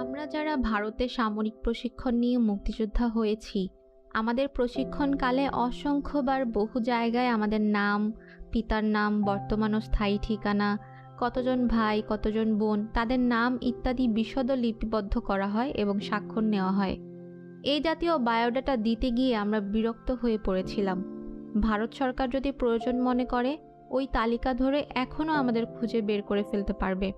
আমরা যারা ভারতে সামরিক প্রশিক্ষণ নিয়ে মুক্তিযোদ্ধা হয়েছি, আমাদের প্রশিক্ষণকালে অসংখ্যবার বহু জায়গায় আমাদের নাম, পিতার নাম, বর্তমান ও স্থায়ী ঠিকানা, কতজন ভাই, কতজন বোন, তাদের নাম ইত্যাদি বিশদ লিপিবদ্ধ করা হয় এবং স্বাক্ষর নেওয়া হয়। এই জাতীয় বায়োডাটা দিতে গিয়ে আমরা বিরক্ত হয়ে পড়েছিলাম। ভারত সরকার যদি প্রয়োজন মনে করে, ওই তালিকা ধরে এখনও আমাদের খুঁজে বের করে ফেলতে পারবে।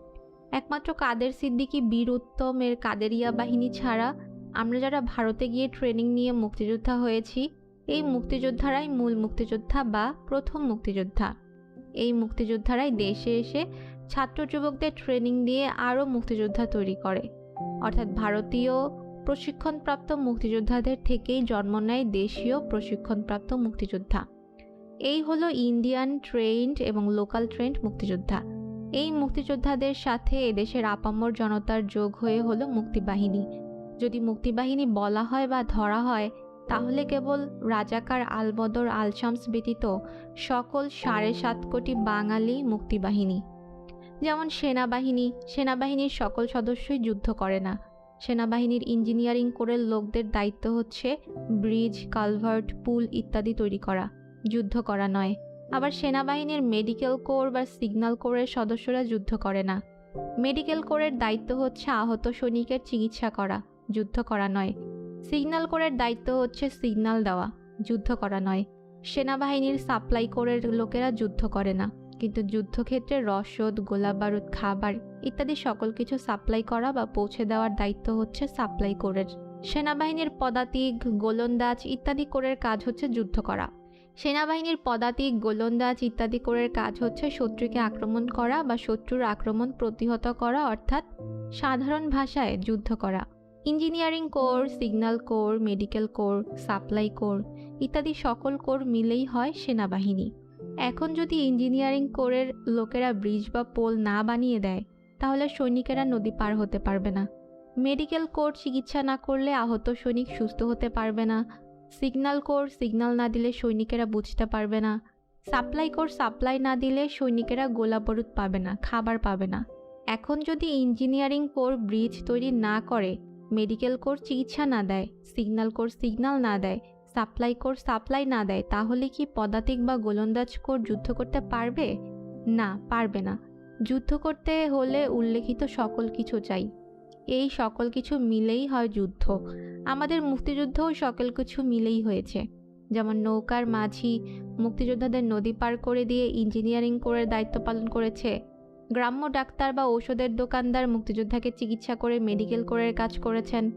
একমাত্র কাদের সিদ্দিকী বীর উত্তমের কাদেরিয়া বাহিনী ছাড়া আমরা যারা ভারতে গিয়ে ট্রেনিং নিয়ে মুক্তিযোদ্ধা হয়েছি, এই মুক্তিযোদ্ধারাই মূল মুক্তিযোদ্ধা বা প্রথম মুক্তিযোদ্ধা। এই মুক্তিযোদ্ধারাই দেশে এসে ছাত্র যুবকদের ট্রেনিং দিয়ে আরও মুক্তিযোদ্ধা তৈরি করে। অর্থাৎ ভারতীয় প্রশিক্ষণপ্রাপ্ত মুক্তিযোদ্ধাদের থেকেই জন্ম নেয় দেশীয় প্রশিক্ষণপ্রাপ্ত মুক্তিযোদ্ধা। এই হলো ইন্ডিয়ান ট্রেন্ড এবং লোকাল ট্রেন্ড মুক্তিযোদ্ধা। এই মুক্তিযোদ্ধাদের সাথে এদেশের আপামর জনতার যোগ হয়ে হলো মুক্তিবাহিনী। যদি মুক্তিবাহিনী বলা হয় বা ধরা হয়, তাহলে কেবল রাজাকার আলবদর আলশামস ব্যতীত সকল সাড়ে সাত কোটি বাঙালি মুক্তিবাহিনী। যেমন সেনাবাহিনী, সেনাবাহিনীর সকল সদস্যই যুদ্ধ করে না। সেনাবাহিনীর ইঞ্জিনিয়ারিং করে লোকদের দায়িত্ব হচ্ছে ব্রিজ, কালভার্ট, পুল ইত্যাদি তৈরি করা, যুদ্ধ করা নয়। আবার সেনাবাহিনীর মেডিকেল কোর বা সিগন্যাল কোরের সদস্যরা যুদ্ধ করে না। মেডিকেল কোরের দায়িত্ব হচ্ছে আহত সৈনিকের চিকিৎসা করা, যুদ্ধ করা নয়। সিগন্যাল কোরের দায়িত্ব হচ্ছে সিগন্যাল দেওয়া, যুদ্ধ করা নয়। সেনাবাহিনীর সাপ্লাই কোরের লোকেরা যুদ্ধ করে না, কিন্তু যুদ্ধক্ষেত্রে রসদ গোলাবারুদ, খাবার ইত্যাদি সকল কিছু সাপ্লাই করা বা পৌঁছে দেওয়ার দায়িত্ব হচ্ছে সাপ্লাই কোরের সেনাবাহিনীর পদাতিক, গোলন্দাজ ইত্যাদি কোরের কাজ হচ্ছে যুদ্ধ করা। সেনাবাহিনীর পদাতিক, গোলন্দাজ ইত্যাদি কোরের কাজ হচ্ছে শত্রুকে আক্রমণ করা বা শত্রুর আক্রমণ প্রতিহত করা, অর্থাৎ সাধারণ ভাষায় যুদ্ধ করা। Engineering corps, signal corps, medical corps, supply corps ইত্যাদি সকল কোর মিলেই হয় সেনাবাহিনী। এখন যদি ইঞ্জিনিয়ারিং কোরের লোকেরা ব্রিজ বা পোল না বানিয়ে দেয়, তাহলে সৈনিকেরা নদী পার হতে পারবে না। মেডিকেল কোর চিকিৎসা না করলে আহত সৈনিক সুস্থ হতে পারবে না সিগন্যাল কোর সিগনাল না দিলে সৈনিকেরা বুঝতে পারবে না। সাপ্লাই কোর সাপ্লাই না দিলে সৈনিকেরা গোলাবারুদ পাবে না, খাবার পাবে না। এখন যদি ইঞ্জিনিয়ারিং কোর ব্রিজ তৈরি না করে মেডিকেল কোর চিকিৎসা না দেয় সিগন্যাল কোর সিগনাল না দেয় সাপ্লাই কোর সাপ্লাই না দেয়, তাহলে কি পদাতিক বা গোলন্দাজ কোর যুদ্ধ করতে পারবে? না পারবে না। যুদ্ধ করতে হলে উল্লেখিত সকল কিছু চাই। এই সকল কিছু মিলেই হয় যুদ্ধ। আমাদের মুক্তিযুদ্ধও সকল কিছু মিলেই হয়েছে। যেমন নৌকার মাঝি মুক্তিযোদ্ধাদের নদী পার করে দিয়ে ইঞ্জিনিয়ারিং করে দায়িত্ব পালন করেছে। গ্রাম্য ডাক্তার বা ঔষধের দোকানদার মুক্তিযোদ্ধাকে চিকিৎসা করে মেডিকেল কোরের কাজ করেছেন।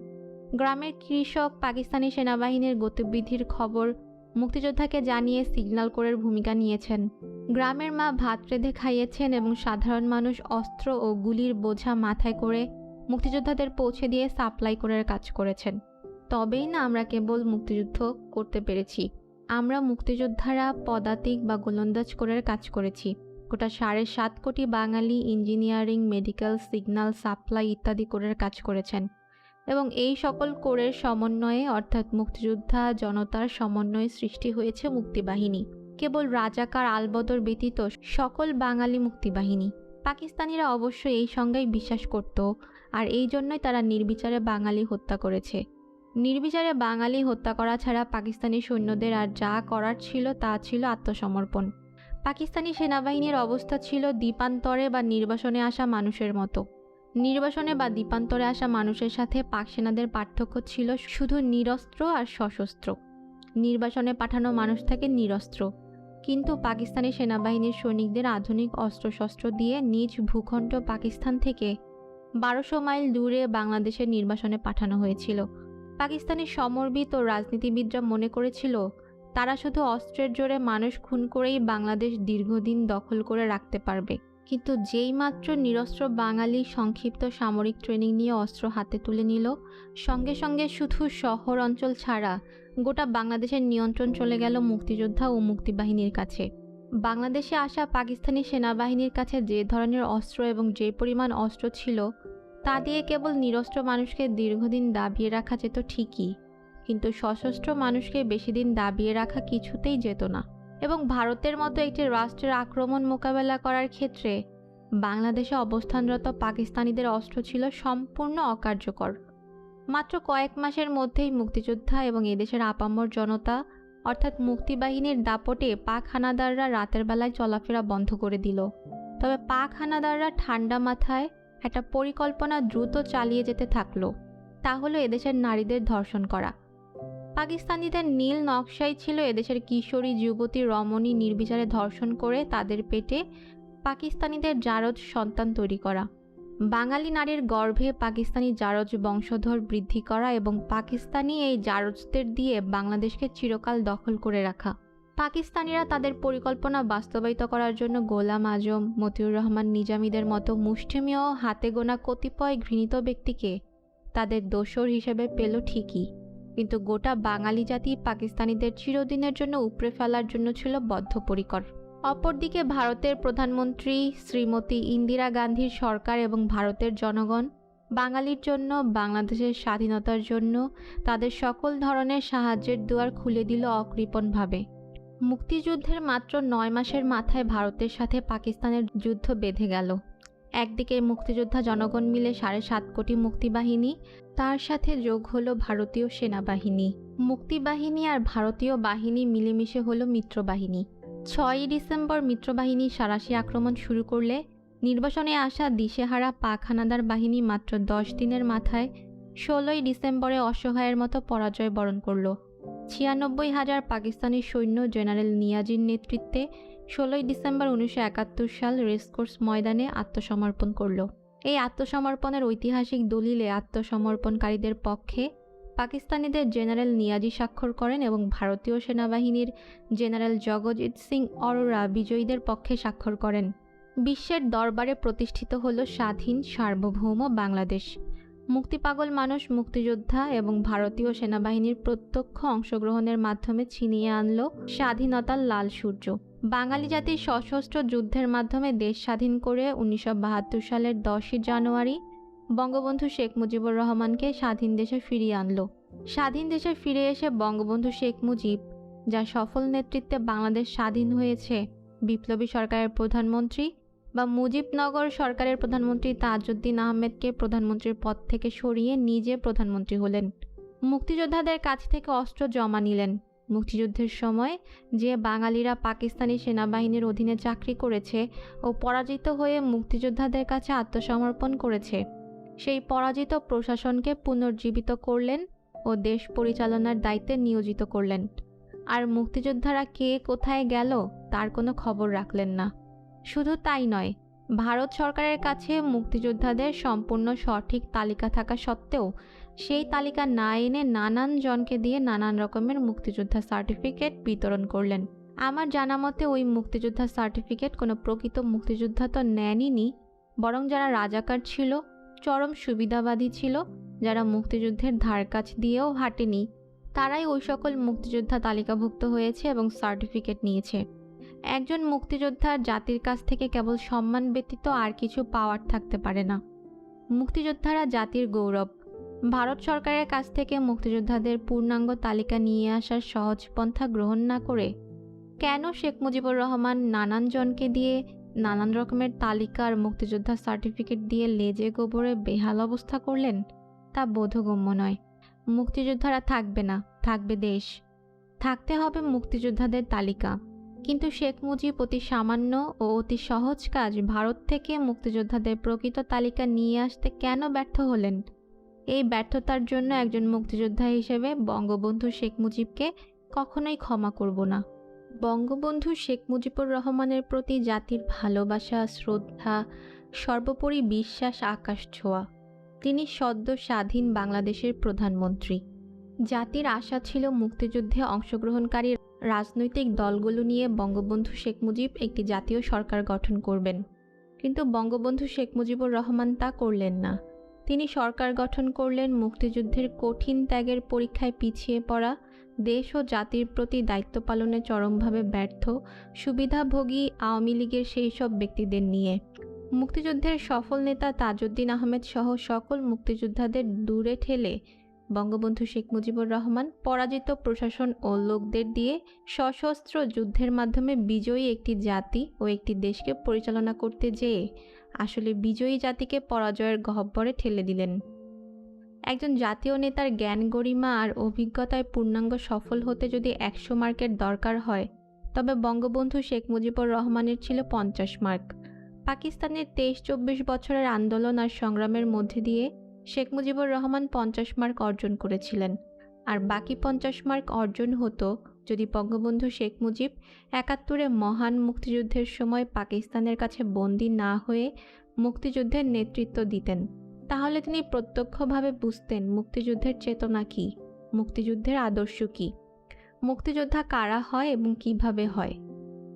গ্রামের কৃষক, পাকিস্তানি সেনাবাহিনীর গতিবিধির খবর মুক্তিযোদ্ধাকে জানিয়ে সিগন্যাল কোরের ভূমিকা নিয়েছেন। গ্রামের মা ভাত রেঁধে খাইয়েছেন এবং সাধারণ মানুষ অস্ত্র ও গুলির বোঝা মাথায় করে মুক্তিযোদ্ধাদের পৌঁছে দিয়ে সাপ্লাই কোরের কাজ করেছেন। তবেই না আমরা কেবল মুক্তিযুদ্ধ করতে পেরেছি। আমরা মুক্তিযোদ্ধারা পদাতিক বা গোলন্দাজ কোরের কাজ করেছি। গোটা সাড়ে সাত কোটি Bengali engineering, medical, signal, supply ইত্যাদি কোরের কাজ করেছেন। এবং এই সকল কোরের সমন্বয়ে, অর্থাৎ মুক্তিযোদ্ধা জনতার সমন্বয়ে সৃষ্টি হয়েছে মুক্তিবাহিনী। কেবল রাজাকার আলবদর ব্যতীত সকল বাঙালি মুক্তিবাহিনী। পাকিস্তানিরা অবশ্য এই সংজ্ঞায় বিশ্বাস করত, আর এই জন্যই তারা নির্বিচারে বাঙালি হত্যা করেছে। নির্বিচারে বাঙালি হত্যা করা ছাড়া পাকিস্তানি সৈন্যদের আর যা করার ছিল তা ছিল আত্মসমর্পণ। পাকিস্তানি সেনাবাহিনীর অবস্থা ছিল দ্বীপান্তরে বা নির্বাসনে আসা মানুষের মতো। নির্বাসনে বা দ্বীপান্তরে আসা মানুষের সাথে পাক সেনাদের পার্থক্য ছিল শুধু নিরস্ত্র আর সশস্ত্র। নির্বাসনে পাঠানো মানুষ থাকে নিরস্ত্র। কিন্তু পাকিস্তানি সেনাবাহিনীর সৈনিকদের আধুনিক অস্ত্রশস্ত্র দিয়ে নিজ ভূখণ্ড পাকিস্তান থেকে বারোশো মাইল দূরে বাংলাদেশের নির্বাসনে পাঠানো হয়েছিল। পাকিস্তানি সমর্বিত রাজনীতিবিদরা মনে করেছিল, তারা শুধু অস্ত্রের জোরে মানুষ খুন করেই বাংলাদেশ দীর্ঘদিন দখল করে রাখতে পারবে। কিন্তু যেই মাত্র নিরস্ত্র বাঙালি সংক্ষিপ্ত সামরিক ট্রেনিং নিয়ে অস্ত্র হাতে তুলে নিল, সঙ্গে সঙ্গে শুধু শহর অঞ্চল ছাড়া গোটা বাংলাদেশের নিয়ন্ত্রণ চলে গেল মুক্তিযোদ্ধা ও মুক্তিবাহিনীর কাছে। বাংলাদেশে আসা পাকিস্তানি সেনাবাহিনীর কাছে যে ধরনের অস্ত্র এবং যে পরিমাণ অস্ত্র ছিল তা দিয়ে কেবল নিরস্ত্র মানুষকে দীর্ঘদিন দাবিয়ে রাখা যেত ঠিকই, কিন্তু সশস্ত্র মানুষকে বেশি দিন দাবিয়ে রাখা কিছুতেই যেত না। এবং ভারতের মতো একটি রাষ্ট্রের আক্রমণ মোকাবেলা করার ক্ষেত্রে বাংলাদেশে অবস্থানরত পাকিস্তানিদের অস্ত্র ছিল সম্পূর্ণ অকার্যকর। মাত্র কয়েক মাসের মধ্যেই মুক্তিযোদ্ধা এবং এদেশের আপামর জনতা, অর্থাৎ মুক্তিবাহিনীর দাপটে পাক হানাদাররা রাতের বেলায় চলাফেরা বন্ধ করে দিল। তবে পাক হানাদাররা ঠান্ডা মাথায় একটা পরিকল্পনা দ্রুত চালিয়ে যেতে থাকল, তা হলো এদেশের নারীদের ধর্ষণ করা। পাকিস্তানিদের নীল নকশাই ছিল এদেশের কিশোরী যুবতী রমণী নির্বিচারে ধর্ষণ করে তাদের পেটে পাকিস্তানিদের জারজ সন্তান তৈরি করা। বাঙালি নারীর গর্ভে পাকিস্তানি জারজ বংশধর বৃদ্ধি করা এবং পাকিস্তানি এই জারজদের দিয়ে বাংলাদেশকে চিরকাল দখল করে রাখা। পাকিস্তানিরা তাদের পরিকল্পনা বাস্তবায়িত করার জন্য গোলাম আজম, মতিউর রহমান নিজামীদের মতো মুষ্টিমেয় হাতে গোনা কতিপয় ঘৃণিত ব্যক্তিকে তাদের দোসর হিসেবে পেল ঠিকই। কিন্তু গোটা বাঙালি জাতি পাকিস্তানিদের চিরদিনের জন্য উপড়ে ফেলার জন্য ছিল বদ্ধপরিকর। অপরদিকে ভারতের প্রধানমন্ত্রী শ্রীমতী ইন্দিরা গান্ধীর সরকার এবং ভারতের জনগণ বাঙালির জন্য, বাংলাদেশের স্বাধীনতার জন্য তাদের সকল ধরনের সাহায্যের দুয়ার খুলে দিল অকৃপণভাবে। মুক্তিযুদ্ধের মাত্র নয় মাসের মাথায় ভারতের সাথে পাকিস্তানের যুদ্ধ বেঁধে গেল। একদিকে মুক্তিযোদ্ধা জনগণ মিলে সাড়ে সাত কোটি মুক্তিবাহিনী, তার সাথে যোগ হলো ভারতীয় সেনাবাহিনী। মুক্তিবাহিনী আর ভারতীয় বাহিনী মিলেমিশে হলো মিত্রবাহিনী। ছয়ই ডিসেম্বর মিত্রবাহিনী সারাশি আক্রমণ শুরু করলে নির্বাসনে আসা দিশেহারা পাক হানাদার বাহিনী মাত্র দশ দিনের মাথায় ষোলোই ডিসেম্বরে অসহায়ের মতো পরাজয় বরণ করল। ছিয়ানব্বই হাজার পাকিস্তানি সৈন্য জেনারেল নিয়াজির নেতৃত্বে ষোলোই ডিসেম্বর উনিশশো একাত্তর সাল রেসকোর্স ময়দানে আত্মসমর্পণ করল। এই আত্মসমর্পণের ঐতিহাসিক দলিলে আত্মসমর্পণকারীদের পক্ষে পাকিস্তানিদের জেনারেল নিয়াজি স্বাক্ষর করেন এবং ভারতীয় সেনাবাহিনীর জেনারেল জগজিৎ সিং অরোরা বিজয়ীদের পক্ষে স্বাক্ষর করেন। বিশ্বের দরবারে প্রতিষ্ঠিত হল স্বাধীন সার্বভৌম বাংলাদেশ। মুক্তিপাগল মানুষ, মুক্তিযোদ্ধা এবং ভারতীয় সেনাবাহিনীর প্রত্যক্ষ অংশগ্রহণের মাধ্যমে ছিনিয়ে আনলো স্বাধীনতার লাল সূর্য। বাঙালি জাতির সশস্ত্র যুদ্ধের মাধ্যমে দেশ স্বাধীন করে উনিশশো বাহাত্তর সালের দশই জানুয়ারি বঙ্গবন্ধু শেখ মুজিবুর রহমানকে স্বাধীন দেশে ফিরিয়ে আনলো। স্বাধীন দেশে ফিরে এসে বঙ্গবন্ধু শেখ মুজিব, যার সফল নেতৃত্বে বাংলাদেশ স্বাধীন হয়েছে, বিপ্লবী সরকারের প্রধানমন্ত্রী বা মুজিবনগর সরকারের প্রধানমন্ত্রী তাজউদ্দিন আহমেদকে প্রধানমন্ত্রীর পদ থেকে সরিয়ে নিজে প্রধানমন্ত্রী হলেন। মুক্তিযোদ্ধাদের কাছ থেকে অস্ত্র জমা নিলেন। মুক্তিযুদ্ধের সময় যে বাঙালিরা পাকিস্তানি সেনাবাহিনীর অধীনে চাকরি করেছে ও পরাজিত হয়ে মুক্তিযোদ্ধাদের কাছে আত্মসমর্পণ করেছে, সেই পরাজিত প্রশাসনকে পুনর্জীবিত করলেন ও দেশ পরিচালনার দায়িত্বে নিয়োজিত করলেন। আর মুক্তিযোদ্ধারা কে কোথায় গেল তার কোনো খবর রাখলেন না। শুধু তাই নয়, ভারত সরকারের কাছে মুক্তিযোদ্ধাদের সম্পূর্ণ সঠিক তালিকা থাকা সত্ত্বেও সেই তালিকা না এনে নানান জনকে দিয়ে নানান রকমের মুক্তিযোদ্ধা সার্টিফিকেট বিতরণ করলেন। আমার জানা মতে ওই মুক্তিযোদ্ধা সার্টিফিকেট কোনো প্রকৃত মুক্তিযোদ্ধা তো নেনইনি বরং যারা রাজাকার ছিল, চরম সুবিধাবাদী ছিল, যারা মুক্তিযুদ্ধের ধার কাছ দিয়েও হাঁটেনি, তারাই ওই সকল মুক্তিযোদ্ধা তালিকাভুক্ত হয়েছে এবং সার্টিফিকেট নিয়েছে। একজন মুক্তিযোদ্ধার জাতির কাছ থেকে কেবল সম্মান ব্যতীত আর কিছু পাওয়ার থাকতে পারে না। মুক্তিযোদ্ধারা জাতির গৌরব। ভারত সরকারের কাছ থেকে মুক্তিযোদ্ধাদের পূর্ণাঙ্গ তালিকা নিয়ে আসার সহজ পন্থা গ্রহণ না করে কেন শেখ মুজিবুর রহমান নানান জনকে দিয়ে নানান রকমের তালিকা আর মুক্তিযোদ্ধা সার্টিফিকেট দিয়ে লেজে গোবরে বেহাল অবস্থা করলেন? তা বোধগম্য নয়। মুক্তিযোদ্ধারা থাকবে না, থাকবে দেশ। থাকতে হবে মুক্তিযোদ্ধাদের তালিকা। কিন্তু শেখ মুজিব অতি সামান্য ও অতি সহজ কাজ ভারত থেকে মুক্তিযোদ্ধাদের প্রকৃত তালিকা নিয়ে আসতে কেন ব্যর্থ হলেন? এই ব্যর্থতার জন্য একজন মুক্তিযোদ্ধা হিসেবে বঙ্গবন্ধু শেখ মুজিবকে কখনোই ক্ষমা করব না। বঙ্গবন্ধু শেখ মুজিবুর রহমানের প্রতি জাতির ভালোবাসা, শ্রদ্ধা, সর্বোপরি বিশ্বাস, আকাশ ছোঁয়া। তিনি সদ্য স্বাধীন বাংলাদেশের প্রধানমন্ত্রী। জাতির আশা ছিল মুক্তিযুদ্ধে অংশগ্রহণকারী রাজনৈতিক দলগুলো নিয়ে বঙ্গবন্ধু শেখ মুজিব একটি জাতীয় সরকার গঠন করবেন। কিন্তু বঙ্গবন্ধু শেখ মুজিবুর রহমান তা করলেন না। তিনি সরকার গঠন করলেন, মুক্তিযুদ্ধের কঠিন ত্যাগের পরীক্ষায় পিছিয়ে পড়া, দেশ ও জাতির প্রতি দায়িত্ব পালনে চরমভাবে ব্যর্থ, সুবিধাভোগী আওয়ামী লীগের সেই সব ব্যক্তিদের নিয়ে। মুক্তিযুদ্ধের সফল নেতা তাজউদ্দিন আহমেদ সহ সকল মুক্তিযোদ্ধাদের দূরে ঠেলে বঙ্গবন্ধু শেখ মুজিবুর রহমান পরাজিত প্রশাসন ও লোকদের দিয়ে সশস্ত্র যুদ্ধের মাধ্যমে বিজয়ী একটি জাতি ও একটি দেশকে পরিচালনা করতে যেয়ে আসলে বিজয়ী জাতিকে পরাজয়ের গহ্বরে ঠেলে দিলেন। একজন জাতীয় নেতার জ্ঞান গরিমা আর অভিজ্ঞতায় পূর্ণাঙ্গ সফল হতে যদি একশো মার্কের দরকার হয়, তবে বঙ্গবন্ধু শেখ মুজিবুর রহমানের ছিল পঞ্চাশ মার্ক। পাকিস্তানের তেইশ চব্বিশ বছরের আন্দোলন আর সংগ্রামের মধ্যে দিয়ে শেখ মুজিবুর রহমান পঞ্চাশ মার্ক অর্জন করেছিলেন। আর বাকি পঞ্চাশ মার্ক অর্জন হতো যদি বঙ্গবন্ধু শেখ মুজিব একাত্তরে মহান মুক্তিযুদ্ধের সময় পাকিস্তানের কাছে বন্দী না হয়ে মুক্তিযুদ্ধের নেতৃত্ব দিতেন, তাহলে তিনি প্রত্যক্ষভাবে বুঝতেন মুক্তিযুদ্ধের চেতনা কী, মুক্তিযুদ্ধের আদর্শ কী, মুক্তিযোদ্ধা কারা হয় এবং কীভাবে হয়।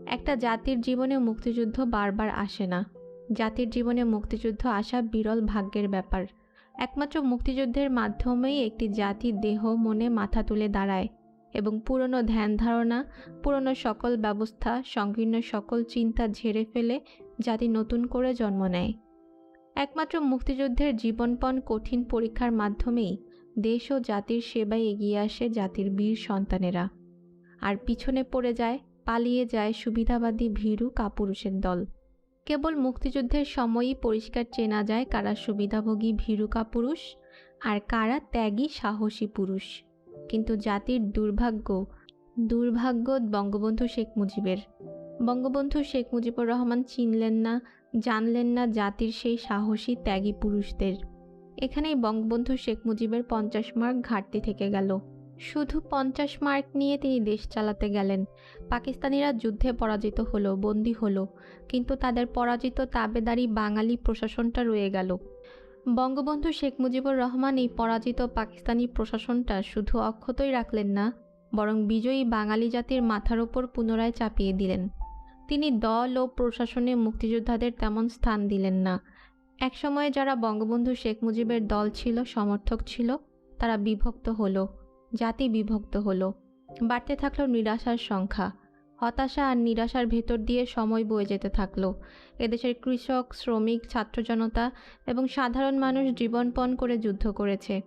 একটা জাতির জীবনে মুক্তিযুদ্ধ বারবার আসে না। জাতির জীবনে মুক্তিযুদ্ধ আসা বিরল ভাগ্যের ব্যাপার। একমাত্র মুক্তিযুদ্ধের মাধ্যমেই একটি জাতি দেহ মনে মাথা তুলে দাঁড়ায় এবং পুরনো ধ্যান ধারণা, পুরনো সকল ব্যবস্থা, সংকীর্ণ সকল চিন্তা ঝেড়ে ফেলে জাতি নতুন করে জন্ম নেয়। একমাত্র মুক্তিযুদ্ধের জীবনপণ কঠিন পরীক্ষার মাধ্যমেই দেশ ও জাতির সেবায় এগিয়ে আসে জাতির বীর সন্তানেরা। আর পিছনে পড়ে যায়, পালিয়ে যায় সুবিধাবাদী ভীরু কাপুরুষের দল। কেবল মুক্তিযুদ্ধের সময়ই পরিষ্কার চেনা যায় কারা সুবিধাভোগী ভীরুকা পুরুষ আর কারা ত্যাগী সাহসী পুরুষ। কিন্তু জাতির দুর্ভাগ্য দুর্ভাগ্য বঙ্গবন্ধু শেখ মুজিবের। বঙ্গবন্ধু শেখ মুজিবুর রহমান চিনলেন না, জানলেন না জাতির সেই সাহসী ত্যাগী পুরুষদের। এখানেই বঙ্গবন্ধু শেখ মুজিবের পঞ্চাশ মার্ক ঘাটতি থেকে গেল। শুধু পঞ্চাশ মার্ক নিয়ে তিনি দেশ চালাতে গেলেন। পাকিস্তানিরা যুদ্ধে পরাজিত হলো, বন্দী হলো, কিন্তু তাদের পরাজিত তাবেদারি বাঙালি প্রশাসনটা রয়ে গেল। বঙ্গবন্ধু শেখ মুজিবুর রহমান এই পরাজিত পাকিস্তানি প্রশাসনটা শুধু অক্ষতই রাখলেন না, বরং বিজয়ী বাঙালি জাতির মাথার ওপর পুনরায় চাপিয়ে দিলেন। তিনি দল ও প্রশাসনে মুক্তিযোদ্ধাদের তেমন স্থান দিলেন না। একসময়ে যারা বঙ্গবন্ধু শেখ মুজিবের দল ছিল, সমর্থক ছিল, তারা বিভক্ত হলো। জাতি বিভক্ত হলো। বাড়তে থাকল নিরাশার সংখ্যা। হতাশা আর নিরাশার ভেতর দিয়ে সময় বয়ে যেতে থাকল। এদেশের কৃষক, শ্রমিক, ছাত্র জনতা এবং সাধারণ মানুষ জীবনপণ করে যুদ্ধ করেছে।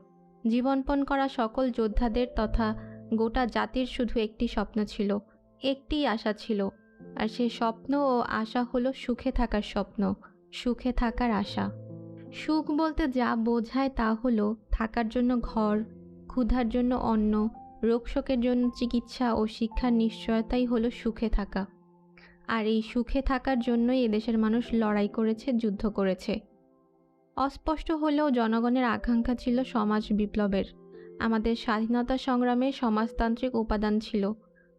জীবনপণ করা সকল যোদ্ধাদের তথা গোটা জাতির শুধু একটি স্বপ্ন ছিল, একটি আশা ছিল। আর সে স্বপ্ন ও আশা হলো সুখে থাকার স্বপ্ন, সুখে থাকার আশা। সুখ বলতে যা বোঝায় তা হলো থাকার জন্য ঘর ক্ষুধার জন্য অন্ন রোগশোকের জন্য চিকিৎসা ও শিক্ষার নিশ্চয়তাই হলো সুখে থাকা। আর এই সুখে থাকার জন্যই এদেশের মানুষ লড়াই করেছে, যুদ্ধ করেছে। অস্পষ্ট হলেও জনগণের আকাঙ্ক্ষা ছিল সমাজ বিপ্লবের। আমাদের স্বাধীনতা সংগ্রামে সমাজতান্ত্রিক উপাদান ছিল।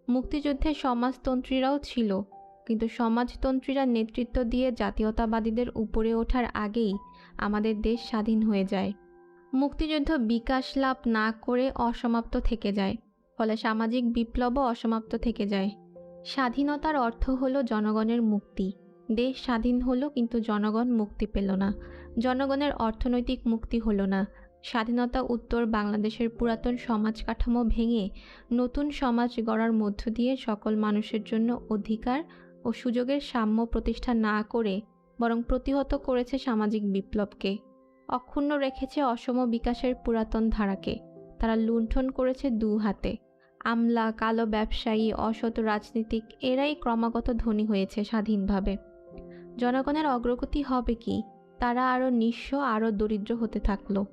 মুক্তিযুদ্ধে সমাজতন্ত্রীরাও ছিল। কিন্তু সমাজতন্ত্রীরা নেতৃত্ব দিয়ে জাতীয়তাবাদীদের উপরে ওঠার আগেই আমাদের দেশ স্বাধীন হয়ে যায়। মুক্তিযুদ্ধ বিকাশ লাভ না করে অসমাপ্ত থেকে যায়, ফলে সামাজিক বিপ্লবও অসমাপ্ত থেকে যায়। স্বাধীনতার অর্থ হলো জনগণের মুক্তি। দেশ স্বাধীন হলো কিন্তু জনগণ মুক্তি পেল না। জনগণের অর্থনৈতিক মুক্তি হলো না। স্বাধীনতা উত্তর বাংলাদেশের পুরাতন সমাজ কাঠামো ভেঙে নতুন সমাজ গড়ার মধ্য দিয়ে সকল মানুষের জন্য অধিকার ও সুযোগের সাম্য প্রতিষ্ঠা না করে বরং প্রতিহত করেছে সামাজিক বিপ্লবকে। অক্ষুণ্ণ রেখেছে অসম বিকাশের পুরাতন ধারাকে। তারা লুণ্ঠন করেছে দু হাতে। আমলা, কালো ব্যবসায়ী, অসৎ রাজনীতিক, এরাই ক্রমাগত ধনী হয়েছে স্বাধীনভাবে। জনগণের অগ্রগতি হবে কি? তারা আরও নিঃস্ব, আরও দরিদ্র হতে থাকল।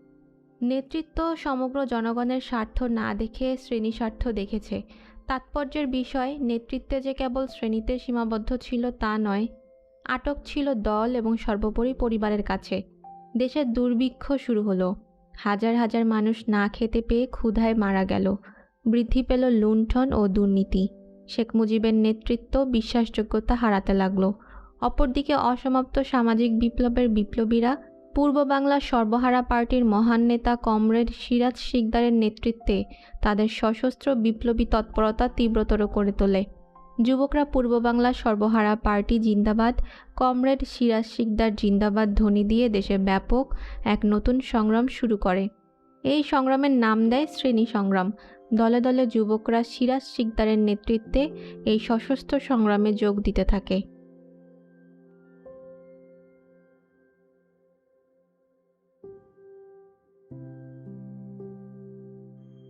নেতৃত্ব সমগ্র জনগণের স্বার্থ না দেখে শ্রেণি স্বার্থ দেখেছে। তাৎপর্যের বিষয়, নেতৃত্বে যে কেবল শ্রেণীতে সীমাবদ্ধ ছিল তা নয়, আটক ছিল দল এবং সর্বোপরি পরিবারের কাছে। দেশের দুর্ভিক্ষ শুরু হলো। হাজার হাজার মানুষ না খেতে পেয়ে ক্ষুধায় মারা গেল। বৃদ্ধি পেল লুণ্ঠন ও দুর্নীতি। শেখ মুজিবের নেতৃত্ব বিশ্বাসযোগ্যতা হারাতে লাগল। অপরদিকে অসমাপ্ত সামাজিক বিপ্লবের বিপ্লবীরা পূর্ব বাংলার সর্বহারা পার্টির মহান নেতা কমরেড সিরাজ শিকদারের নেতৃত্বে তাদের সশস্ত্র বিপ্লবী তৎপরতা তীব্রতর করে তোলে। যুবকরা পূর্ব বাংলার সর্বহারা পার্টি জিন্দাবাদ, কমরেড সিরাজ শিকদার জিন্দাবাদ ধ্বনি দিয়ে দেশে ব্যাপক এক নতুন সংগ্রাম শুরু করে। এই সংগ্রামের নাম দেয় শ্রেণি সংগ্রাম। দলে দলে যুবকরা সিরাজ শিকদারের নেতৃত্বে এই সশস্ত্র সংগ্রামে যোগ দিতে থাকে।